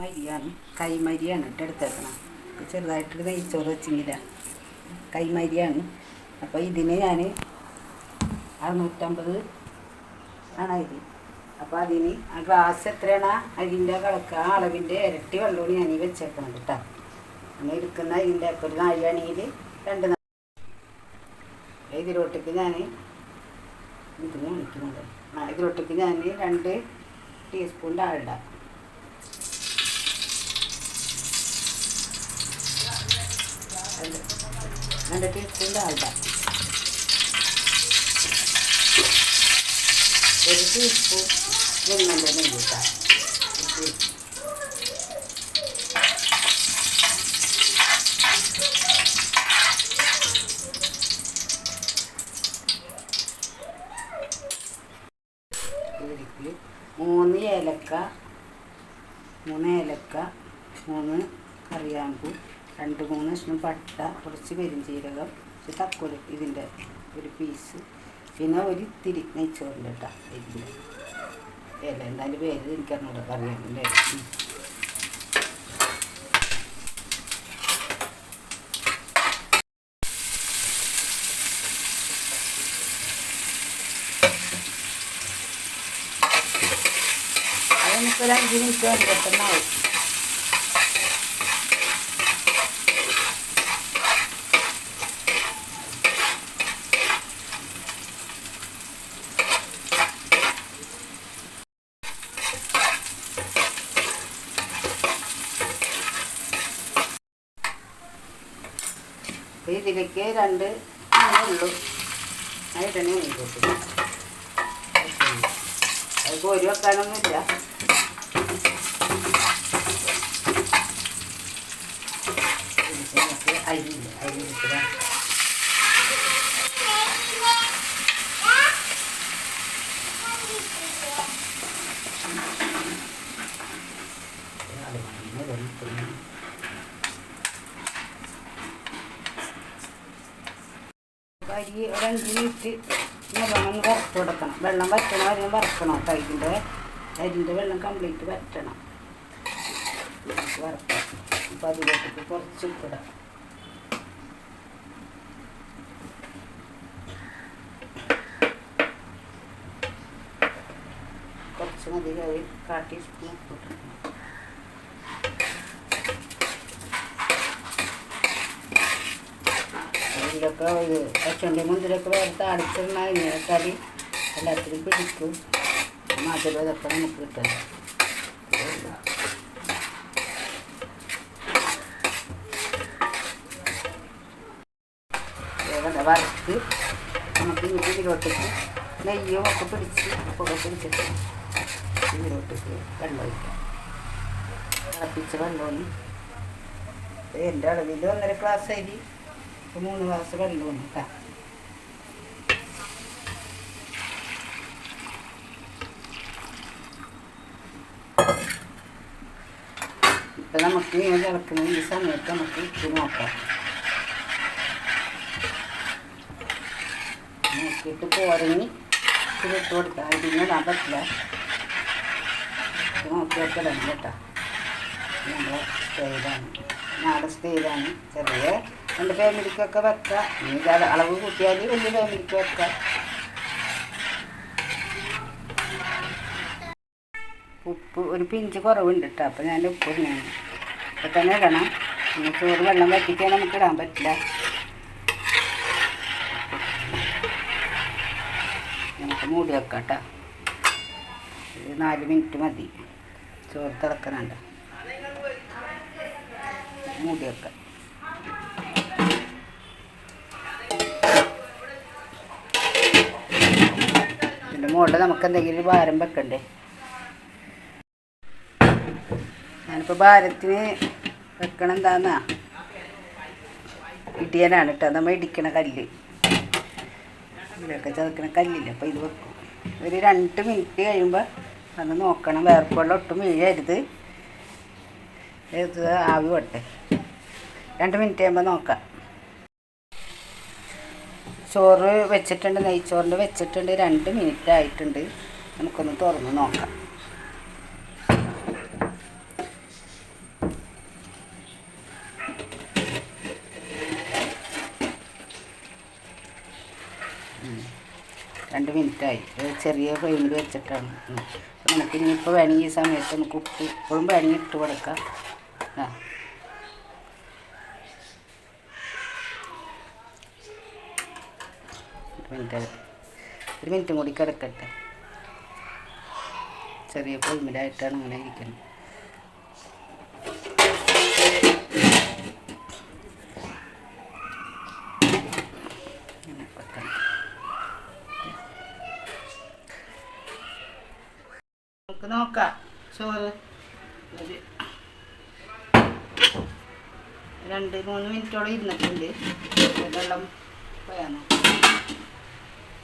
മരിയാണ്. കൈമരിയാണ് ഇട്ട് എടുത്തേക്കണം. ചെറുതായിട്ട് നെയ്ച്ചോറ് വെച്ചെങ്കില കൈമരിയാണ് അപ്പോൾ ഇതിന് ഞാൻ അറുന്നൂറ്റമ്പത് ആണ് അരി. അപ്പോൾ അതിന് ആ ഗ്ലാസ് എത്രയാണ്? അരിന്റെ കണക്ക്. ആ അളവിന്റെ ഇരട്ടി വെള്ളമാണ് ഞാൻ ഈ വെച്ചേക്കണം കേട്ടോ അങ്ങനെ എടുക്കുന്ന അരിന്റെ ഒക്കെ ഒരു നാഴിയാണെങ്കിൽ രണ്ട് ഇതിലോട്ടേക്ക് ഞാൻ ഇതിന് ആ ഇതിലോട്ടേക്ക് ഞാൻ രണ്ട് ടീസ്പൂൺ ഡാൽഡ. രണ്ട് രണ്ട് ടീസ്പൂൺ ഡാൽഡ ഒരു ടീസ്പൂൺ വെണ്ണന്റെ നെയ്യ് ഇട്ടാ. ഒരു ടീസ്പൂൺ. മൂന്ന് ഏലക്ക മൂന്ന് ഏലക്ക മൂന്ന് കറിയാമ്പു രണ്ട് മൂന്ന് കഷ്ണം പട്ട കുറച്ച് പെരിഞ്ചീരകം കുറച്ച് തക്കോലി ഇതിന്റെ ഒരു പീസ് പിന്നെ ഒരു ഇത്തിരി നെയ്ച്ചോറിന്റെ കേട്ടോ ഇതിന്റെ. എന്തായാലും പേര് എനിക്കറിഞ്ഞൂടെ കറിയാമ്പിന്റെ അത് നമുക്കൊരു അഞ്ച് മിനിറ്റ് വന്നിട്ടുണ്ടാവും അപ്പോൾ ഇതിലേക്ക് രണ്ട് ഉള്ളു. തന്നെ മീൻ അത് കോരി വെക്കാനൊന്നുമില്ല അരി നമുക്ക് അരിയില്ല അരി എടുക്കുക അരി ഒരു അഞ്ച് മിനിറ്റ് നല്ലോണം വറുത്ത് കൊടുക്കണം. വെള്ളം വറ്റണം വരെ വറക്കണം ഇതിന്റെ അരിന്റെ. വെള്ളം കംപ്ലീറ്റ് വറ്റണം. വറുക്കാം. അപ്പോൾ അതിലേക്ക് കുറച്ച് ഉപ്പിടാം കുറച്ച് മതി കാ ടീസ്പൂൺ ഉപ്പിട്ടിട്ടുണ്ട് ഇതിലൊക്കെ ഒരു പച്ചണ്ടി മുന്തിരിയൊക്കെ വേറെ താളിച്ചിടണ കറി എല്ലാത്തിനും പിടിക്കും മധുരം ഇതൊക്കെ നമുക്ക് കിട്ടും വേഗം വറുത്ത് നമുക്ക് ഇങ്ങോട്ട് ഇതിലോട്ടേക്ക് നെയ്യും ഒക്കെ പിടിച്ച് ഉപ്പൊക്കെ പിടിച്ചിട്ട് ഇതിലോട്ടേക്ക് വെള്ളം ഒഴിക്കാം തിളപ്പിച്ച വെള്ളമാണ് എൻ്റെ അളവിൽ ഒന്നര ഗ്ലാസ് അരി ഇപ്പൊ മൂന്ന് ഗ്ലാസ് വെള്ളമാണ് കേട്ടോ ഇപ്പം നമുക്ക് ഇങ്ങനെ തിളക്കുന്ന ഈ സമയത്ത് നമുക്ക് ഉപ്പ് നോക്കാം നോക്കിയിട്ട് പോരങ്ങി ഇച്ചിരി ഇട്ട് കൊടുക്കാം പറ്റില്ല ഇത് നോക്കി വെക്കലാണ് കേട്ടോ നമ്മുടെ സ്റ്റൈലാണ് നാടൻ സ്റ്റൈലാണ് ചെറിയ രണ്ട് ഫാമിലിക്കൊക്കെ വെക്കാം. എനിക്ക് അത് അളവ് കൂട്ടിയാൽ വലിയ ഫാമിലിക്ക് വെക്കാം. ഉപ്പ് ഒരു പിഞ്ച് കുറവുണ്ട് കേട്ടോ അപ്പോൾ ഞാൻ ഉപ്പ് ഇങ്ങനെ ഇപ്പം തന്നെ ഇടണം. പിന്നെ ചോറ് വെള്ളം വറ്റിക്കാൻ നമുക്ക് ഇടാൻ പറ്റില്ല. നമുക്ക് മൂടി വെക്കാം കേട്ടോ ഒരു നാല് മിനിറ്റ് മതി. ചോറ് തിളക്കണുണ്ട്. മൂടി വെക്കാം. ഇതിന്റെ മുകളിൽ നമുക്ക് എന്തെങ്കിലും ഭാരം വെക്കണ്ടേ? ഞാനിപ്പോൾ ഭാരത്തിന് വെക്കണം എന്താന്നാ ഇടിയനാണ് കേട്ടോ. നമ്മൾ ഇടിക്കണ കല്ല്. ഇതിലൊക്കെ ചതക്കണ കല്ലില്ല? അപ്പോൾ ഇത് വെക്കും. ഒരു രണ്ട് മിനിറ്റ് കഴിയുമ്പോൾ അത് നോക്കണം. വേർപ്പുള്ള ഒട്ടും വീഴരുത്. ഇത് ആവി വട്ടെ രണ്ട് മിനിറ്റ് കഴിയുമ്പോൾ നോക്കാം. ചോറ് വെച്ചിട്ടുണ്ട് നെയ്ച്ചോറിന്റെ വെച്ചിട്ടുണ്ട് രണ്ട് മിനിറ്റ് ആയിട്ടുണ്ട്. നമുക്കൊന്ന് തുറന്ന് നോക്കാം. രണ്ട് മിനിറ്റ് ആയി. ചെറിയ ഫ്ലെയിമിൽ വെച്ചിട്ടാണ്. നമുക്ക് ഇനിയിപ്പോൾ വേണമെങ്കിൽ ഈ സമയത്ത് നമുക്ക് ഉപ്പ് ഇപ്പോഴും വേണമെങ്കിൽ ഇട്ട് കൊടുക്കാം. ആ. മിനിറ്റ് ഒരു മിനിറ്റും കൂടി കിടക്കട്ടെ. ചെറിയ ഫ്ലെയിമിലായിട്ടാണ് അങ്ങനെ ഇരിക്കുന്നത്. നമുക്ക് നോക്കാം. ചോറ്. ഒരു രണ്ട് മൂന്ന് മിനിറ്റോളം ഇരുന്നിട്ടുണ്ട്. വെള്ളം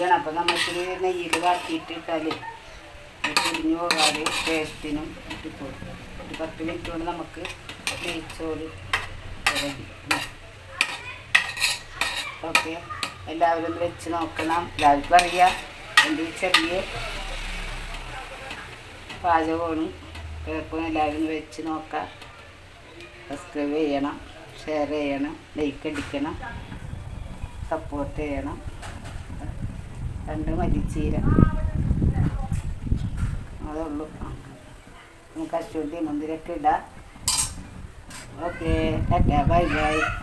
ഈ അപ്പം നമുക്ക് നെയ്യിൽ വാട്ടിയിട്ട് ഇട്ടാൽ തിരിഞ്ഞു പോകാതെ ടേസ്റ്റിനും ഇപ്പോൾ ഒരു പത്ത് മിനിറ്റ് കൊണ്ട് നമുക്ക് നെയ്ച്ചോറ് ഓക്കെ. എല്ലാവരും വെച്ച് നോക്കണം. എല്ലാവർക്കും അറിയാം. എന്റെ ഈ ചെറിയ പാചകമാണ്. കേൾക്കും എല്ലാവരും വെച്ച് നോക്കാം. സബ്സ്ക്രൈബ് ചെയ്യണം ഷെയർ ചെയ്യണം ലൈക്ക് അടിക്കണം സപ്പോർട്ട് ചെയ്യണം. രണ്ട് മല്ലിച്ചീര. അതേ ഉള്ളൂ ആ. നമുക്ക് അശ്വതി മുന്തിരൊക്കെ ഇടാം. ഓക്കെ. Tata bye bye.